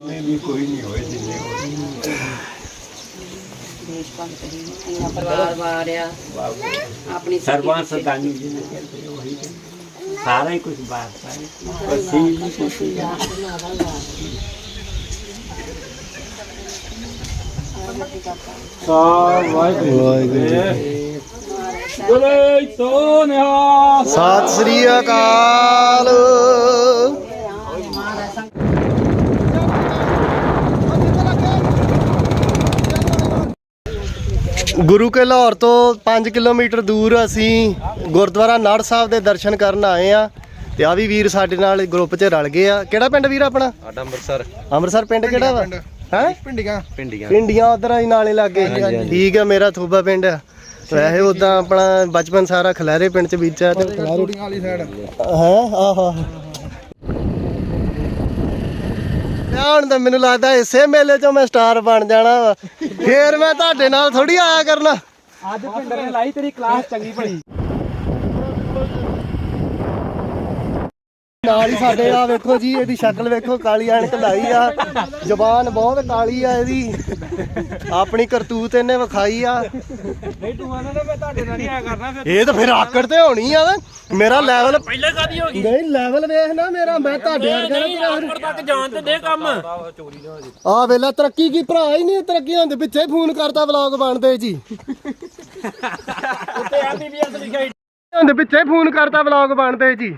ਨਹੀਂ ਵੀ ਕੋਈ ਨਹੀਂ ਹੋਏ ਜਿੰਨੇ ਹੋਏ। ਦੇਸ਼ ਭਗਤ ਜੀ ਪੂਰਾ ਪਰਿਵਾਰ ਵਾਰਿਆ ਆਪਣੀ ਸਰਵਾਂ ਸਦਾਨੀ ਜੀ ਨੇ ਕਹਿੰਦੇ ਉਹੀ ਕਹਿੰਦੇ। ਸਾਰਾ ਹੀ ਕੁਝ ਬਾਤ ਹੈ ਅਸੀਂ ਵੀ ਕੁਛ ਬੋਲੇ ਸੋਨਿਆ ਸਤਿ ਸ੍ਰੀ ਅਕਾਲ। ਗੁਰੂ ਕੇ ਲਾਹੌਰ ਤੋਂ 5 ਕਿਲੋਮੀਟਰ ਦੂਰ ਅਸੀਂ ਗੁਰਦੁਆਰਾ ਨਾੜ ਸਾਹਿਬ ਦੇ ਦਰਸ਼ਨ ਕਰਨ ਆਏ ਆ ਤੇ ਆ ਵੀ ਵੀਰ ਸਾਡੇ ਨਾਲ ਗਰੁੱਪ 'ਚ ਰਲ ਗਏ ਆ। ਕਿਹੜਾ ਪਿੰਡ ਵੀਰ ਆਪਣਾ? ਸਾਡਾ ਅੰਮ੍ਰਿਤਸਰ। ਅੰਮ੍ਰਿਤਸਰ ਪਿੰਡ ਕਿਹੜਾ ਵਾ? ਹੈ? ਪਿੰਡੀਆਂ। ਪਿੰਡੀਆਂ। ਪਿੰਡੀਆਂ ਉਧਰ ਹੀ ਨਾਲੇ ਲੱਗੇ। ਠੀਕ ਆ ਮੇਰਾ ਥੂਬਾ ਪਿੰਡ ਆ। ਵੈਸੇ ਉਦਾਂ ਆਪਣਾ ਬਚਪਨ ਸਾਰਾ ਖਲੈਰੇ ਪਿੰਡ ਚ ਬੀਤਿਆ ਤੇ ਖਲੈਰੇ ਵਾਲੀ ਸਾਈਡ ਹੈ? ਆਹਾ। ਹੁਣ ਤਾਂ ਮੈਨੂੰ ਲੱਗਦਾ ਇਸੇ ਮੇਲੇ 'ਚੋਂ ਮੈਂ ਸਟਾਰ ਬਣ ਜਾਣਾ ਵਾ। ਫੇਰ ਮੈਂ ਤੁਹਾਡੇ ਨਾਲ ਥੋੜੀ ਆਇਆ ਕਰਨਾ। ਅੱਜ ਪਿੰਡ ਨੇ ਲਾਈ ਤੇਰੀ ਕਲਾਸ ਚੰਗੀ ਭਲੀ। ਨਾਲ ਹੀ ਸਾਡੇ ਆ ਵੇਖੋ ਜੀ ਇਹਦੀ ਸ਼ਕਲ ਵੇਖੋ ਕਾਲੀ ਐਨਕ ਲਾਈ ਆ। ਜ਼ਬਾਨ ਬਹੁਤ ਕਾਲੀ ਆ ਇਹਦੀ। ਆਪਣੀ ਕਰਤੂਤ ਇਹਨੇ ਵਿਖਾਈ ਆ। ਨਹੀਂ ਤੂੰ ਆਣਾ ਨਾ ਮੈਂ ਤੁਹਾਡੇ ਨਾਲ ਨਹੀਂ ਆਇਆ ਕਰਨਾ ਫਿਰ। ਇਹ ਤਾਂ ਫਿਰ ਆਕੜ ਤੇ ਹੋਣੀ ਆ ਮੇਰਾ ਲੈਵਲ ਪਹਿਲੇ ਕਾਦੀ ਹੋ ਗਈ? ਨਹੀਂ ਲੈਵਲ ਵੇਖ ਨਾ ਮੇਰਾ ਮੈਂ ਤੁਹਾਡੇ ਵਰਗਾ ਨਾ ਉੱਪਰ ਤੱਕ ਜਾਣ ਤੇ ਦੇ ਕੰਮ। ਆ ਵੇਲਾ ਤਰੱਕੀ ਕੀ ਭਰਾ ਹੀ ਨਹੀਂ ਤਰੱਕੀ ਹੁੰਦੇ ਪਿੱਛੇ ਫੋਨ ਕਰਦਾ ਵਲੌਗ ਬਣਦੇ ਜੀ। ਉੱਤੇ ਐਮਬੀਬੀਐਸ ਲਿਖਿਆ ਹੁੰਦੇ ਪਿੱਛੇ ਫੋਨ ਕਰਦਾ ਵਲੌਗ ਬਣਦੇ ਜੀ।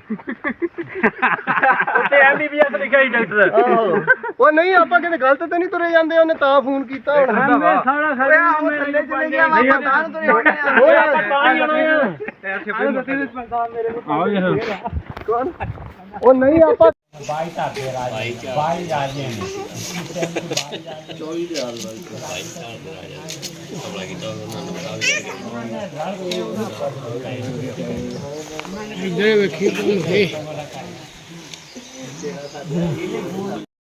ਉੱਤੇ ਐਮਬੀਬੀਐਸ ਲਿਖਿਆ ਡਾਕਟਰ। ਆਹੋ। ਉਹ ਨਹੀਂ ਆਪਾਂ ਕਿਤੇ ਗਲਤ ਤੇ ਨਹੀਂ ਤੁਰੇ ਜਾਂਦੇ ਉਹਨੇ ਤਾਂ ਫੋਨ ਕੀਤਾ ਹੁਣ। ਸਾਰਾ ਸਾਰਾ ਮੇਰੇ ਚਲੇ ਗਿਆ ਵਾ ਪਤਾ ਨੂੰ ਤੁਰੇ ਹੋਣੇ ਆ ਓਏ ਤਾਂ ਹੀ ਆਉਣਾ ਆ। ਟਾਇਰ ਛੇ ਦਿੱਤੀ ਦੇ ਪੰਤਾਨ ਮੇਰੇ ਕੋਲ ਆਓ ਯਾਰ ਉਹ ਨਹੀਂ ਆਪਾਂ ਬਾਈ ਧਾਤੇ ਰਾਜ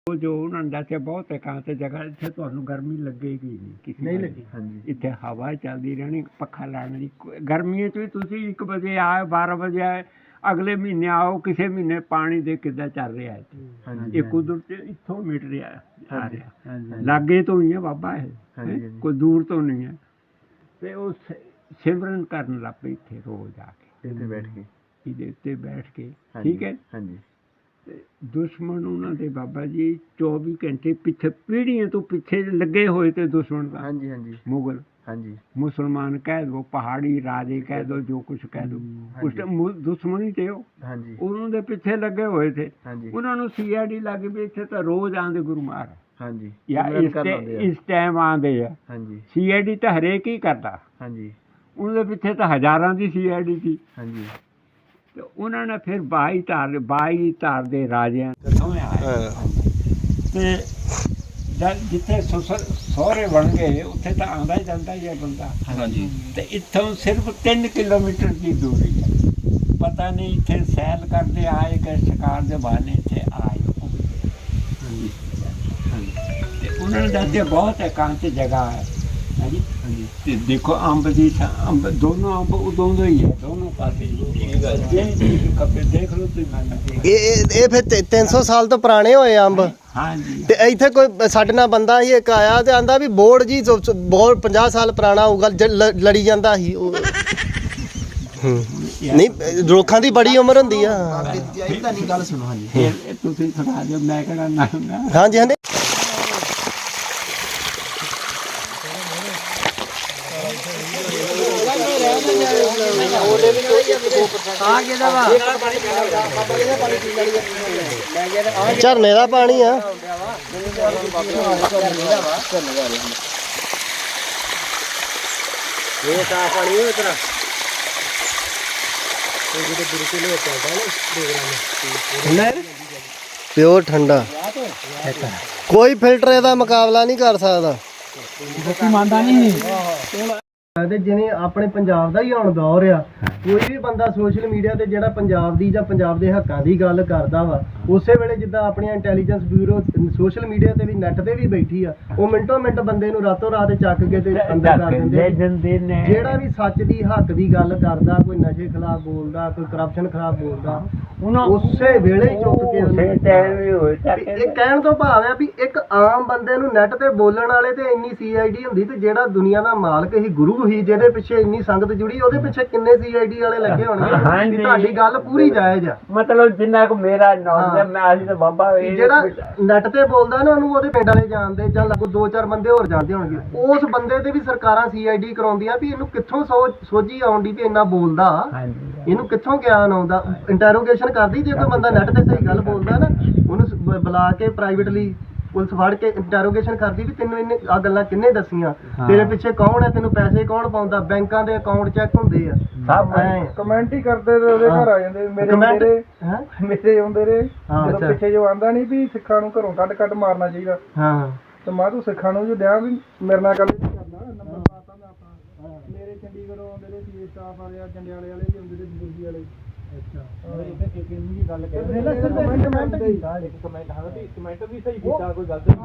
ਉਹ ਜੋ ਉਹਨਾਂ ਨੇ ਦੱਸਿਆ ਬਹੁਤ ਇਕਾਂਤ ਜਗ੍ਹਾ ਇੱਥੇ ਤੁਹਾਨੂੰ ਗਰਮੀ ਲੱਗੇਗੀ ਨਹੀਂ ਕਿਸੇ ਨਹੀਂ ਲੱਗੀ ਹਾਂਜੀ। ਇੱਥੇ ਹਵਾ ਚੱਲਦੀ ਰਹਿਣੀ ਪੱਖਾ ਲਾਉਣ ਦੀ ਗਰਮੀਆਂ 'ਚ ਵੀ ਤੁਸੀਂ 1 ਵਜੇ ਆਏ 12 ਵਜੇ ਆਏ ਅਗਲੇ ਮਹੀਨੇ ਆਓ ਕਿਸੇ ਮਹੀਨੇ ਪਾਣੀ ਦੇ ਕਿੱਦਾਂ ਚੱਲ ਰਿਹਾ ਹੈ ਇਹ ਕੁਦਰਤ ਇੱਥੋਂ ਮਿਟ ਰਿਹਾ ਹੈ, ਆ ਰਿਹਾ। ਲਾਗੇ ਤੋਂ ਹੀ ਹੈ ਬਾਬਾ ਇਹ? ਕੋਈ ਦੂਰ ਤੋਂ ਨਹੀਂ ਹੈ। ਤੇ ਉਹ ਸ- ਸਿਮਰਨ ਕਰਨ ਲੱਗ ਪਏ ਇੱਥੇ ਰੋਜ਼ ਆ ਕੇ। ਇੱਥੇ ਬੈਠ ਕੇ। ਇਹਦੇ ਉੱਤੇ ਬੈਠ ਕੇ। ਠੀਕ ਹੈ? ਹਾਂਜੀ। ਤੇ ਦੁਸ਼ਮਣ ਉਹਨਾਂ ਦੇ ਬਾਬਾ ਜੀ 24 ਘੰਟੇ ਪਿੱਛੇ ਪੀੜ੍ਹੀਆਂ ਤੋਂ ਪਿੱਛੇ ਲੱਗੇ ਹੋਏ ਤੇ ਦੁਸ਼ਮਣ ਦਾ ਹਾਂਜੀ ਹਾਂਜੀ। ਮੁਗਲ। ਹਾਂਜੀ। ਮੁਸਲਮਾਨ ਕਹਿ ਦੋ ਪਹਾੜੀ ਰਾਜੇ ਕਹਿ ਦੋ ਜੋ ਕੁਝ ਕਹਿ ਦੋ। ਉਸ ਟਾਈਮ ਮੁ- ਦੁਸ਼ਮਣੀ ਤੇ ਉਹ। ਹਾਂਜੀ। ਉਹਨਾਂ ਦੇ ਪਿੱਛੇ ਲੱਗੇ ਹੋਏ ਥੇ ਹਾਂਜੀ। ਉਹਨਾਂ ਨੂੰ ਸੀਆਈਡੀ ਲੱਗ ਵੀ ਇੱਥੇ ਤਾਂ ਰੋਜ਼ ਆਉਂਦੇ ਗੁਰੂ ਮਹਾਰਾਜ। ਹਾਂਜੀ। ਜਾਂ ਸਿਮਰਨ ਇਸ ਕਰਨ ਤੇ ਆਉਂਦੇ ਆ। ਇਸ ਟਾਈਮ ਆਉਂਦੇ ਆ। ਹਾਂਜੀ। ਸੀਆਈਡੀ ਤਾਂ ਹਰੇਕ ਹੀ ਕਰਦਾ। ਹਾਂਜੀ। ਉਹਨਾਂ ਦੇ ਪਿੱਛੇ ਤਾਂ ਹਜ਼ਾਰਾਂ ਦੀ ਸੀਆਈਡੀ ਸੀ। ਹਾਂਜੀ। ਤੇ ਉਹਨਾਂ ਨੇ ਫਿਰ 22 ਧਾਰ 22 ਧਾਰ ਦੇ ਰਾਜਿਆਂ ਤੋਂ ਆਏ। ਤੇ ਜਦ ਜਿੱਥੇ ਸਸੁਰ ਸਹੁਰੇ ਬਣ ਗਏ ਉੱਥੇ ਤਾਂ ਆਉਂਦਾ ਹੀ ਜਾਂਦਾ ਹੀ ਹੈ ਬੰਦਾ। ਹਾਂਜੀ। ਤੇ ਇੱਥੋਂ ਸਿਰਫ 3 ਕਿਲੋਮੀਟਰ ਦੀ ਦੂਰੀ ਹੈ। ਪਤਾ ਨਹੀਂ ਇੱਥੇ ਸੈਲ ਕਰਦੇ ਆਏ ਕਿ ਸ਼ਿਕਾਰ ਦੇ ਬਹਾਨੇ ਇੱਥੇ ਆਏ। ਉਹਨਾਂ ਨੇ ਦੱਸਿਆ ਬਹੁਤ ਇਕਾਂਤ ਜਗ੍ਹਾ ਹੈ ਹਾਂਜੀ ਤੇ ਦੇਖੋ ਅੰਬ ਦੀ ਥਾਂ- ਅੰਬ ਦੋਨੋਂ ਅੰਬ ਉਦੋਂ ਦੇ ਹੀ ਹੈ ਦੋਨੋਂ ਪਾਸੇ ਜੇ ਚੀਜ਼ ਖਪੇ ਦੇਖ ਲਓ ਤੁਸੀਂ ਮੈਂ ਇਹ ਇਹ- ਇਹ ਫਿਰ ਤੇ- 300 ਸਾਲ ਤੋਂ ਪੁਰਾਣੇ ਹੋਏ ਅੰਬ ਹਾਂਜੀ ਤੇ ਇੱਥੇ ਕੋਈ ਸਾਡੇ ਨਾਲ ਬੰਦਾ ਹੀ ਇੱਕ ਆਇਆ ਤੇ ਆਂਦਾ ਵੀ ਬੋਰਡ ਜੀ ਜੋ- ਜੋ ਬੋਰਡ 50 ਸਾਲ ਪੁਰਾਣਾ ਹੋਊਗਾ ਜ- ਲ- ਲੜੀ ਜਾਂਦਾ ਸੀ ਉਹ ਹੂੰ। ਨਹੀਂ ਰੋਖਾਂ ਦੀ ਬੜੀ ਉਮਰ ਹੁੰਦੀ ਆ ਇਹਦਾ ਨਹੀਂ ਗੱਲ ਸੁਣੋ ਹਾਂਜੀ ਇਹ ਇਹ ਤੁਸੀਂ ਸੁਣਾ ਦਿਓ ਮੈਂ ਕਿਹੜਾ ਨਾ ਨਾ ਹਾਂਜੀ ਹਾਂਜੀ ਝਰਨੇ ਦਾ ਪਾਣੀ ਆ। ਇਹ ਤਾਂ ਪਾਣੀ ਹੋਏ ਤੇਰਾ ਪਿਓਰ ਠੰਡਾ। ਕੋਈ ਫਿਲਟਰ ਇਹਦਾ ਮੁਕਾਬਲਾ ਨਹੀਂ ਕਰ ਸਕਦਾ। ਮੰਨਦਾ ਨਹੀਂ ਤੇ ਜਿਵੇਂ ਆਪਣੇ ਪੰਜਾਬ ਦਾ ਹੀ ਹੁਣ ਦੌਰ ਆ। ਕੋਈ ਵੀ ਬੰਦਾ ਸੋਸ਼ਲ ਮੀਡੀਆ ਤੇ ਜਿਹੜਾ ਪੰਜਾਬ ਦੀ ਜਾਂ ਪੰਜਾਬ ਦੇ ਹੱਕਾਂ ਦੀ ਗੱਲ ਕਰਦਾ ਵਾ ਉਸੇ ਵੇਲੇ ਜਿੱਦਾਂ ਆਪਣੀਆਂ ਇੰਟੈਲੀਜੈਂਸ ਬਿਊਰੋ ਸੋਸ਼ਲ ਮੀਡੀਆ ਤੇ ਵੀ ਨੈਟ ਤੇ ਵੀ ਬੈਠੀ ਆ ਉਹ ਮਿੰਟੋ ਮਿੰਟ ਬੰਦੇ ਨੂੰ ਰਾਤੋਂ ਰਾਤ ਚੱਕ ਕੇ ਤੇ ਅੰਦਰ ਕਰ ਦਿੰਦੇ ਨੇ। ਜਿਹੜਾ ਵੀ ਸੱਚ ਦੀ ਹੱਕ ਦੀ ਗੱਲ ਕਰਦਾ ਕੋਈ ਨਸ਼ੇ ਖਿਲਾਫ ਬੋਲਦਾ ਕੋਈ ਕਰਪਸ਼ਨ ਖਿਲਾਫ ਬੋਲਦਾ ਉਹਨਾਂ ਉਸੇ ਵੇਲੇ ਹੀ ਚੁੱਕ ਕੇ ਉਸੇ ਟਾਈਮ ਹੀ ਹੋਏ ਵੀ ਇਹ ਕਹਿਣ ਤੋਂ ਭਾਵ ਹੈ ਵੀ ਇੱਕ ਆਮ ਬੰਦੇ ਨੂੰ ਨੈਟ ਤੇ ਬੋਲਣ ਵਾਲੇ ਤੇ ਇੰਨੀ ਸੀਆਈਡੀ ਹੁੰਦੀ ਤੇ ਜਿਹੜਾ ਦੁਨੀਆ ਦਾ ਮਾਲਕ ਹੀ ਗੁਰੂ ਹੀ ਜਿਹਦੇ ਪਿੱਛੇ ਇੰਨੀ ਸੰਗਤ ਜੁੜੀ ਉਹਦੇ ਪਿੱਛੇ ਕਿੰਨੇ ਸੀਆਈਡੀ ਵਾਲੇ ਲੱਗੇ ਹੋਣਗੇ। ਵੀ ਤੁਹਾਡੀ ਗੱਲ ਪੂਰੀ ਜਾਇਜ਼ ਆ। ਮਤਲਬ ਜਿੰਨਾ ਕੁ ਮੇਰਾ ਨੌਲੇਜ ਹਾਂ। ਮੈਂ ਅਸੀਂ ਤਾਂ ਬਾਬਾ ਵੀ ਇਹ ਜਿਹੜਾ ਨੈਟ ਤੇ ਬੋਲਦਾ ਨਾ ਉਹਨੂੰ ਉਹਦੇ ਪਿੰਡ ਵਾਲੇ ਜਾਣਦੇ ਜਾਂ ਲੱਗੋ ਦੋ ਚਾਰ ਬੰਦੇ ਹੋਰ ਜਾਣਦੇ ਹੋਣਗੇ। ਉਸ ਬੰਦੇ ਤੇ ਵੀ ਸਰਕਾਰਾਂ ਸੀਆਈਡੀ ਕਰਾਉਂਦੀਆਂ ਵੀ ਇਹਨੂੰ ਕਿੱਥੋਂ ਸੋਚ ਸੋਝੀ ਆਉਂਦੀ ਵੀ ਇੰਨਾ ਬੋਲਦਾ। ਹਾਂਜੀ ਇਹਨੂੰ ਕਿੱਥੋਂ ਗਿਆਨ ਆਉਂਦਾ? ਇੰਟਰੋਗੇਸ਼ਨ ਕਰਦੀ ਜੇ ਕੋਈ ਬੰਦਾ ਨੈਟ ਤੇ ਸਹੀ ਗੱਲ ਬੋਲਦਾ ਨਾ ਉਹਨੂੰ ਸ- ਬ- ਬੁਲਾ ਕੇ ਪ੍ਰਾਈਵੇਟਲੀ ਪੁਲਿਸ ਫੜ ਕੇ ਇੰਟਰੋਗੇਸ਼ਨ ਕਰਦੀ ਵੀ ਤੈਨੂੰ ਇਹਨੇ ਆ ਗੱਲਾਂ ਕਿੰਨੇ ਦੱਸੀਆਂ? ਹਾਂ। ਤੇਰੇ ਪਿੱਛੇ ਕੌਣ ਹੈ? ਤੈਨੂੰ ਪੈਸੇ ਕੌਣ ਪਾਉਂਦਾ? ਬੈਂਕਾਂ ਦੇ ਅਕਾਊਂਟ ਚੈੱਕ ਹੁੰਦੇ ਆ। ਸਭ ਐਂ। ਕਮੈਂਟ ਹੀ ਕਰਦੇ ਤੇ ਉਹਦੇ ਘਰ ਆ ਜਾਂਦੇ। ਮੇਰੇ ਮੇਰੇ ਹੈਂ? ਮੇਰੇ ਆਉਂਦੇ ਰਹੇ। ਹਾਂ, ਜਦੋਂ ਅੱਛਾ। ਪਿੱਛੇ ਜੋ ਆਂਦਾ ਨਹੀਂ ਵੀ ਸਿੱਖਾਂ ਨੂੰ ਘਰੋਂ ਕੱਢ ਕੱਢ ਮਾਰਨਾ ਚਾਹੀਦਾ। ਹਾਂ। ਤੇ ਮੈਂ ਤੂੰ ਸਿੱਖਾਂ ਨੂੰ ਜੋ ਡਿਆ ਵੀ ਮੇਰੇ ਨਾਲ ਗੱਲ ਨਹੀਂ ਕਰਦਾ। ਨੰਬਰ ਪਾਤਾ ਮੈਂ ਆਪਣਾ। ਮੇਰੇ ਚੰਡੀਗੜ੍ਹੋਂ ਆਉਂਦੇ ਰਹੇ ਸੀ ਸਟਾਫ ਵਾਲੇ ਆ ਜੰਡਿਆਲੇ ਵਾਲੇ ਵੀ ਆਉਂਦੇ ਰਹੇ ਬਜ਼ੁਰਗੀ ਵਾਲੇ।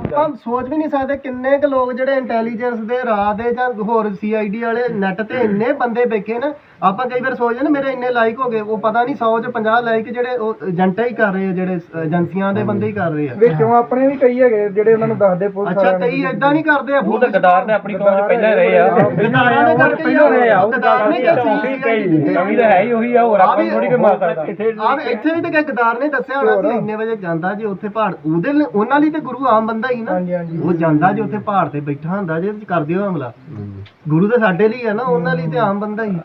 ਆਪਾਂ ਸੋਚ ਵੀ ਨਹੀਂ ਸਕਦੇ ਕਿੰਨੇ ਕੁ ਲੋਕ ਜਿਹੜੇ ਇੰਟੈਲੀਜੈਂਸ ਦੇ ਰਾਹ ਦੇ ਜਾਂ ਹੋਰ ਸੀਆਈਡੀ ਵਾਲੇ ਨੈਟ ਤੇ ਇੰਨੇ ਬੰਦੇ ਬੈਠੇ ਨੇ ਆਪਾਂ ਕਈ ਵਾਰ ਸੋਚਦੇ ਨੇ ਮੇਰੇ ਇੰਨੇ ਲਾਈਕ ਹੋ ਗਏ ਉਹ ਪਤਾ ਨਹੀਂ 100 ਚ 50 ਲਾਈਕ ਜਿਹੜੇ ਉਹ ਏਜੰਟਾਂ ਹੀ ਕਰ ਰਹੇ ਆ ਜਿਹੜੇ ਏਜੰਸੀਆਂ ਦੇ ਬੰਦੇ ਹੀ ਕਰ ਰਹੇ ਆ। ਵਿੱਚੋਂ ਆਪਣੇ ਵੀ ਕਈ ਹੈਗੇ ਜਿਹੜੇ ਉਹਨਾਂ ਨੂੰ ਦੱਸਦੇ ਪੁਲਿਸ ਅੱਛਾ ਕਈ ਏਦਾਂ ਨਹੀਂ ਕਰਦੇ ਆ ਉਹ ਤਾਂ ਗਦਾਰ ਨੇ ਆਪਣੀ ਕੌਮ 'ਚ ਪਹਿਲਾਂ ਰਹੇ ਆ। ਗਦਾਰਾਂ ਦੇ ਕਰਕੇ ਪਹਿਲਾਂ ਰਹੇ ਆ ਉਹ ਗਦਾਰ ਨੇ ਕਮੀ ਕਮੀ ਤਾਂ ਹੈ ਹੀ ਉਹੀ ਆ ਹੋਰ ਆਪਾਂ ਨੂੰ ਥੋੜੀ ਕੋਈ ਮਾਰ ਸਕਦਾ। ਆ ਵੀ ਇੱਥੇ ਵੀ ਤੇ ਕਿ ਗਦਾਰ ਨੇ ਦੱਸਿਆ ਹੋਣਾ ਕਿ ਇੰਨੇ ਵਜੇ ਜਾਂਦਾ ਜੀ ਉੱਥੇ ਪਹਾੜ ਉਹਦੇ ਲਈ ਉਹਨਾਂ ਲਈ ਤੇ ਗੁਰੂ ਆਮ ਬੰਦਾ ਹੀ ਨਾ। ਹਾਂਜੀ ਹਾਂਜੀ। ਉਹ ਜਾਂਦਾ ਜੀ ਉੱਥੇ ਪਹਾੜ ਤੇ ਬੈਠਾ ਹੁੰਦਾ ਜੇ ਕਰਦੇ ਹੋ ਹਮਲਾ। ਗੁਰੂ ਤਾਂ ਸਾਡੇ ਲਈ ਹੈ ਨਾ ਉਹਨਾਂ ਲਈ ਤੇ ਆਮ ਬੰਦਾ ਹੀ।